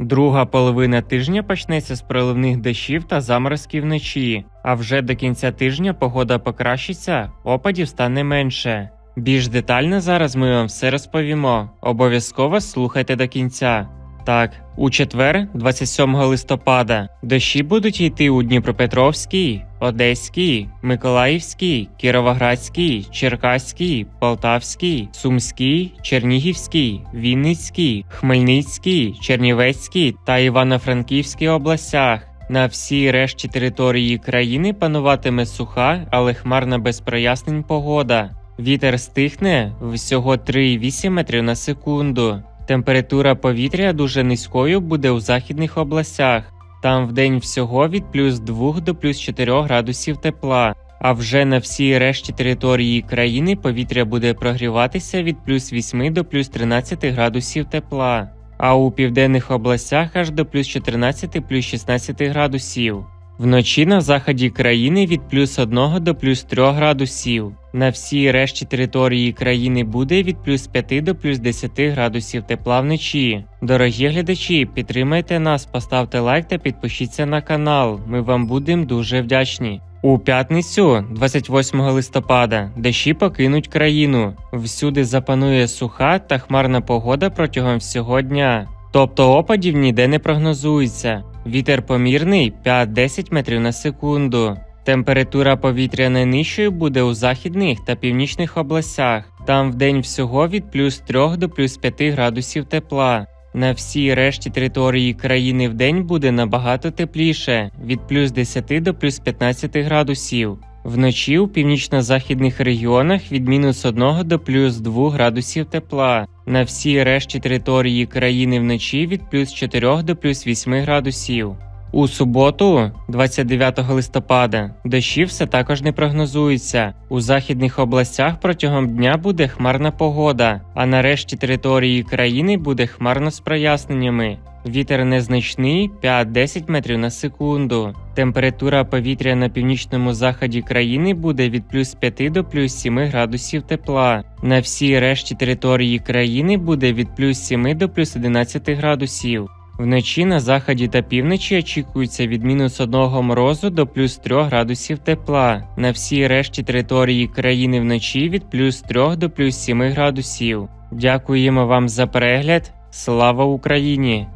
Друга половина тижня почнеться з проливних дощів та заморозків вночі, а вже до кінця тижня погода покращиться, опадів стане менше. Більш детально зараз ми вам все розповімо. Обов'язково слухайте до кінця. Так, у четвер, 27 листопада, дощі будуть йти у Дніпропетровській, Одеській, Миколаївській, Кіровоградській, Черкаській, Полтавській, Сумській, Чернігівській, Вінницькій, Хмельницькій, Чернівецькій та Івано-Франківській областях. На всій решті території країни пануватиме суха, але хмарна без прояснень погода. Вітер стихне всього 3,8 метрів на секунду. Температура повітря дуже низькою буде у західних областях. Там вдень всього від плюс 2 до плюс 4 градусів тепла. А вже на всій решті території країни повітря буде прогріватися від плюс 8 до плюс 13 градусів тепла. А у південних областях аж до плюс 14 плюс 16 градусів. Вночі на заході країни від плюс 1 до плюс 3 градусів. На всій решті території країни буде від плюс 5 до плюс 10 градусів тепла вночі. Дорогі глядачі, підтримайте нас, поставте лайк та підпишіться на канал. Ми вам будемо дуже вдячні. У п'ятницю, 28 листопада, дощі покинуть країну. Всюди запанує суха та хмарна погода протягом всього дня. Тобто опадів ніде не прогнозується. Вітер помірний 5-10 метрів на секунду. Температура повітря найнижчою буде у західних та північних областях. Там вдень всього від плюс 3 до плюс 5 градусів тепла. На всій решті території країни вдень буде набагато тепліше від плюс 10 до плюс 15 градусів. Вночі у північно-західних регіонах від мінус 1 до плюс 2 градусів тепла. На всій решті території країни вночі від плюс 4 до плюс 8 градусів. У суботу, 29 листопада, дощі все також не прогнозується. У західних областях протягом дня буде хмарна погода, а на решті території країни буде хмарно з проясненнями. Вітер незначний 5-10 метрів на секунду. Температура повітря на північному заході країни буде від плюс 5 до плюс 7 градусів тепла. На всій решті території країни буде від плюс 7 до плюс 11 градусів. Вночі на заході та півночі очікується від мінус 1 морозу до плюс 3 градусів тепла. На всій решті території країни вночі від плюс 3 до плюс 7 градусів. Дякуємо вам за перегляд. Слава Україні!